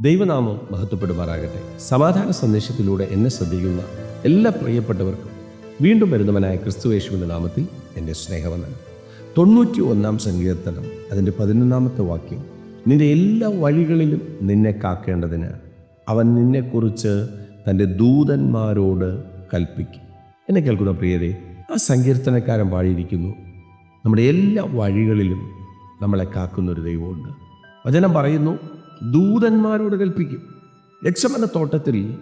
ദൈവനാമം മഹത്വപ്പെടുമാറാകട്ടെ. സമാധാന സന്ദേശത്തിലൂടെ എന്നെ ശ്രദ്ധിക്കുന്ന എല്ലാ പ്രിയപ്പെട്ടവർക്കും വീണ്ടും വരുന്നവനായ ക്രിസ്തുവേശുവിന്റെ നാമത്തിൽ എന്റെ സ്നേഹവന്ദനം. തൊണ്ണൂറ്റി ഒന്നാം സങ്കീർത്തനം അതിന്റെ പതിനൊന്നാമത്തെ വാക്യം. നിന്റെ എല്ലാ വഴികളിലും നിന്നെ കാക്കേണ്ടതിന് അവൻ നിന്നെക്കുറിച്ച് തന്റെ ദൂതന്മാരോട് കൽപ്പിക്കും. എന്നെ കേൾക്കുന്ന പ്രിയരെ ആ സങ്കീർത്തനക്കാരൻ പാടിയിരിക്കുന്നു നമ്മുടെ എല്ലാ വഴികളിലും നമ്മളെ കാക്കുന്ന ഒരു ദൈവമുണ്ട്. വചനം പറയുന്നു ദൂതന്മാരോട് കൽപ്പിക്കും. ലക്ഷമന തോട്ടത്തിൽ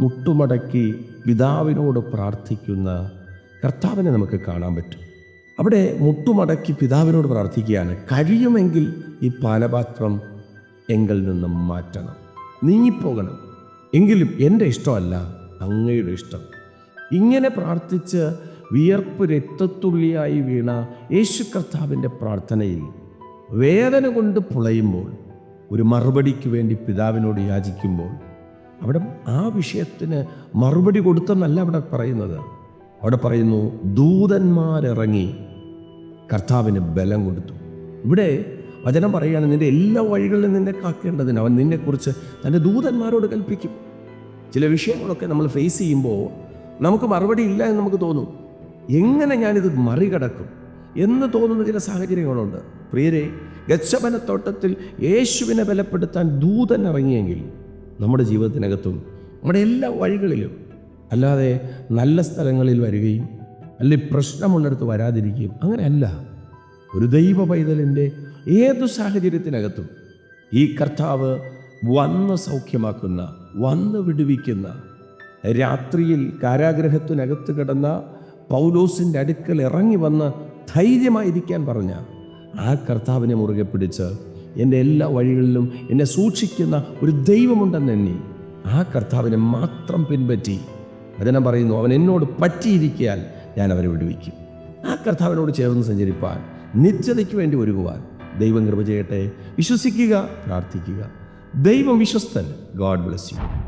മുട്ടുമടക്കി പിതാവിനോട് പ്രാർത്ഥിക്കുന്ന കർത്താവിനെ നമുക്ക് കാണാൻ പറ്റും. അവിടെ മുട്ടുമടക്കി പിതാവിനോട് പ്രാർത്ഥിക്കുകയാണ്. കഴിയുമെങ്കിൽ ഈ പാനപാത്രം എങ്കിൽ നിന്നും മാറ്റണം. നീങ്ങിപ്പോകണം. എങ്കിലും എന്റെ ഇഷ്ടമല്ല അങ്ങയുടെ ഇഷ്ടം. ഇങ്ങനെ പ്രാർത്ഥിച്ച് വിയർപ്പ് രക്തത്തുള്ളിയായി വീണ യേശു കർത്താവിന്റെ പ്രാർത്ഥനയിൽ വേദന കൊണ്ട് പുളയുമ്പോൾ ഒരു മറുപടിക്ക് വേണ്ടി പിതാവിനോട് യാചിക്കുമ്പോൾ അവിടെ ആ വിഷയത്തിന് മറുപടി കൊടുത്തെന്നല്ല അവിടെ പറയുന്നത്. അവിടെ പറയുന്നു ദൂതന്മാരിറങ്ങി കർത്താവിന് ബലം കൊടുത്തു. ഇവിടെ വചനം പറയുകയാണ് നിന്റെ എല്ലാ വഴികളിലും നിന്നെ കാക്കേണ്ടതിന് അവൻ നിന്നെക്കുറിച്ച് തന്റെ ദൂതന്മാരോട് കൽപ്പിക്കും. ചില വിഷയങ്ങളൊക്കെ നമ്മൾ ഫേസ് ചെയ്യുമ്പോൾ നമുക്ക് മറുപടി ഇല്ല എന്ന് നമുക്ക് തോന്നും. എങ്ങനെ ഞാനിത് മറികടക്കും? എന്ന് തോന്നുന്ന ചില സാഹചര്യങ്ങളുണ്ട്. പ്രിയരെ ഗച്ഛപനത്തോട്ടത്തിൽ യേശുവിനെ ബലപ്പെടുത്താൻ ദൂതൻ ഇറങ്ങിയെങ്കിൽ നമ്മുടെ ജീവിതത്തിനകത്തും നമ്മുടെ എല്ലാ വഴികളിലും അല്ലാതെ നല്ല സ്ഥലങ്ങളിൽ വരികയും അല്ലെങ്കിൽ പ്രശ്നമുള്ളിടത്ത് വരാതിരിക്കുകയും അങ്ങനെയല്ല. ഒരു ദൈവ പൈതലിന്റെ ഏതു സാഹചര്യത്തിനകത്തും ഈ കർത്താവ് വന്ന് സൗഖ്യമാക്കുന്ന വന്ന് വിടുവിക്കുന്ന രാത്രിയിൽ കാരാഗ്രഹത്തിനകത്ത് കിടന്ന പൗലോസിന്റെ അടുക്കൽ ഇറങ്ങി വന്ന് ധൈര്യമായിരിക്കാൻ പറഞ്ഞ ആ കർത്താവിനെ മുറുകെ പിടിച്ച് എന്റെ എല്ലാ വഴികളിലും എന്നെ സൂക്ഷിക്കുന്ന ഒരു ദൈവമുണ്ടെന്ന് ആ കർത്താവിനെ മാത്രം പിൻപറ്റി വചനം പറയുന്നു അവൻ എന്നോട് പറ്റിയിരിക്കാൻ ഞാൻ അവനെ വിടുവിക്കും. ആ കർത്താവിനോട് ചേർന്ന് സഞ്ചരിപ്പാൻ നിത്യതയ്ക്ക് വേണ്ടി ഒരുങ്ങുവാൻ ദൈവം കൃപ ചെയ്യട്ടെ. വിശ്വസിക്കുക പ്രാർത്ഥിക്കുക. ദൈവം വിശ്വസ്തൻ. God bless you